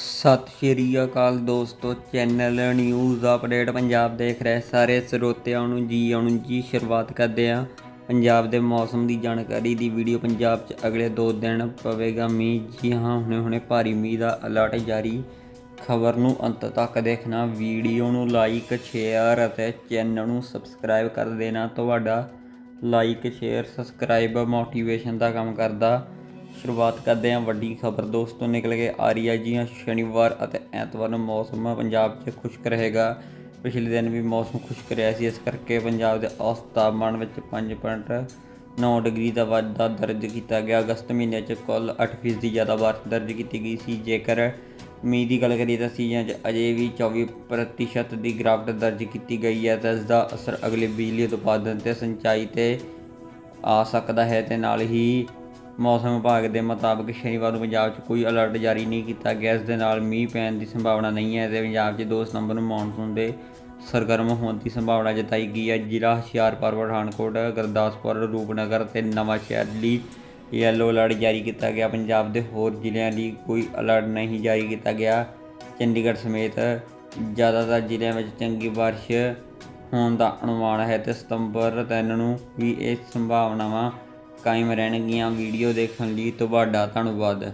ਸਤਿ ਸ਼੍ਰੀ ਅਕਾਲ ਦੋਸਤੋ, channel news update Punjab ਦੇਖ ਰਹੇ ਸਾਰੇ ਸਰੋਤਿਆਂ ਨੂੰ ਜੀ ਆਉਣ ਜੀ ਸ਼ੁਰੂਆਤ ਕਰਦੇ ਹਾਂ। ਪੰਜਾਬ ਦੇ ਮੌਸਮ ਦੀ ਜਾਣਕਾਰੀ ਦੀ ਵੀਡੀਓ ਪੰਜਾਬ 'ਚ ਅਗਲੇ 2 ਦਿਨ ਪਵੇਗਾ। ਮੀਂਹ, ਜੀ ਹਾਂ ਹੁਣੇ ਹੁਣੇ ਭਾਰੀ ਮੀਂਹ ਦਾ ਅਲਰਟ ਜਾਰੀ। ਖਬਰ ਨੂੰ ਅੰਤ ਤੱਕ ਦੇਖਣਾ, ਵੀਡੀਓ ਨੂੰ ਲਾਈਕ ਸ਼ੇਅਰ ਅਤੇ ਚੈਨਲ ਨੂੰ ਸਬਸਕ੍ਰਾਈਬ ਕਰ ਦੇਣਾ। ਤੁਹਾਡਾ ਲਾਈਕ ਸ਼ੇਅਰ ਸਬਸਕ੍ਰਾਈਬ ਮੋਟੀਵੇਸ਼ਨ ਦਾ ਕੰਮ ਕਰਦਾ। ਸ਼ੁਰੂਆਤ ਕਰਦੇ ਹਾਂ। ਵੱਡੀ ਖਬਰ ਦੋਸਤੋ, ਨਿਕਲ ਕੇ ਆ ਰਹੀ ਹੈ ਜੀ ਹਾਂ, ਸ਼ਨੀਵਾਰ ਅਤੇ ਐਤਵਾਰ ਨੂੰ ਮੌਸਮ ਪੰਜਾਬ 'ਚ ਖੁਸ਼ਕ ਰਹੇਗਾ। ਪਿਛਲੇ ਦਿਨ ਵੀ ਮੌਸਮ ਖੁਸ਼ਕ ਰਿਹਾ ਸੀ, ਇਸ ਕਰਕੇ ਪੰਜਾਬ ਦੇ ਔਸਤ ਤਾਪਮਾਨ ਵਿੱਚ 5.9 ਡਿਗਰੀ ਦਾ ਵਾਧਾ ਦਰਜ ਕੀਤਾ ਗਿਆ। ਅਗਸਤ ਮਹੀਨੇ 'ਚ ਕੁੱਲ 8% ਦੀ ਜ਼ਿਆਦਾ ਬਾਰਿਸ਼ ਦਰਜ ਕੀਤੀ ਗਈ ਸੀ। ਜੇਕਰ ਮੀਂਹ ਦੀ ਗੱਲ ਕਰੀਏ ਤਾਂ ਸੀਜ਼ਨ 'ਚ ਅਜੇ ਵੀ 24% ਦੀ ਗਿਰਾਵਟ ਦਰਜ ਕੀਤੀ ਗਈ ਹੈ। ਤਾਂ ਇਸ ਦਾ ਅਸਰ ਅਗਲੇ ਬਿਜਲੀ ਉਤਪਾਦਨ ਤੇ ਸਿੰਚਾਈ ਤੇ ਆ ਸਕਦਾ ਹੈ ਤੇ ਨਾਲ ਹੀ ਮੌਸਮ ਵਿਭਾਗ ਦੇ ਮੁਤਾਬਕ ਸ਼ਨੀਵਾਰ ਨੂੰ ਪੰਜਾਬ 'ਚ ਕੋਈ ਅਲਰਟ ਜਾਰੀ ਨਹੀਂ ਕੀਤਾ ਗਿਆ। ਇਸ ਦੇ ਨਾਲ ਮੀਂਹ ਪੈਣ ਦੀ ਸੰਭਾਵਨਾ ਨਹੀਂ ਹੈ ਤੇ ਪੰਜਾਬ 'ਚ 2 ਸਤੰਬਰ ਨੂੰ ਮੌਨਸੂਨ ਦੇ ਸਰਗਰਮ ਹੋਣ ਦੀ ਸੰਭਾਵਨਾ ਜਤਾਈ ਗਈ ਹੈ। ਜ਼ਿਲ੍ਹਾ ਹੁਸ਼ਿਆਰਪੁਰ, ਪਠਾਨਕੋਟ, ਗੁਰਦਾਸਪੁਰ, ਰੂਪਨਗਰ ਤੇ ਨਵਾਂ ਸ਼ਹਿਰ ਲਈ ਯੈਲੋ ਅਲਰਟ ਜਾਰੀ ਕੀਤਾ ਗਿਆ। ਪੰਜਾਬ ਦੇ ਹੋਰ ਜ਼ਿਲ੍ਹਿਆਂ ਲਈ ਕੋਈ ਅਲਰਟ ਨਹੀਂ ਜਾਰੀ ਕੀਤਾ ਗਿਆ। ਚੰਡੀਗੜ੍ਹ ਸਮੇਤ ਜ਼ਿਆਦਾਤਰ ਜ਼ਿਲ੍ਹਿਆਂ ਵਿੱਚ ਚੰਗੀ ਬਾਰਿਸ਼ ਹੋਣ ਦਾ ਅਨੁਮਾਨ ਹੈ ਤੇ ਸਤੰਬਰ 3 ਨੂੰ ਵੀ ਇਹ ਸੰਭਾਵਨਾਵਾਂ ਕਾਇਮ ਰਹਿਣਗੀਆਂ ਵੀਡੀਓ ਦੇਖਣ ਲਈ ਤੁਹਾਡਾ ਧੰਨਵਾਦ।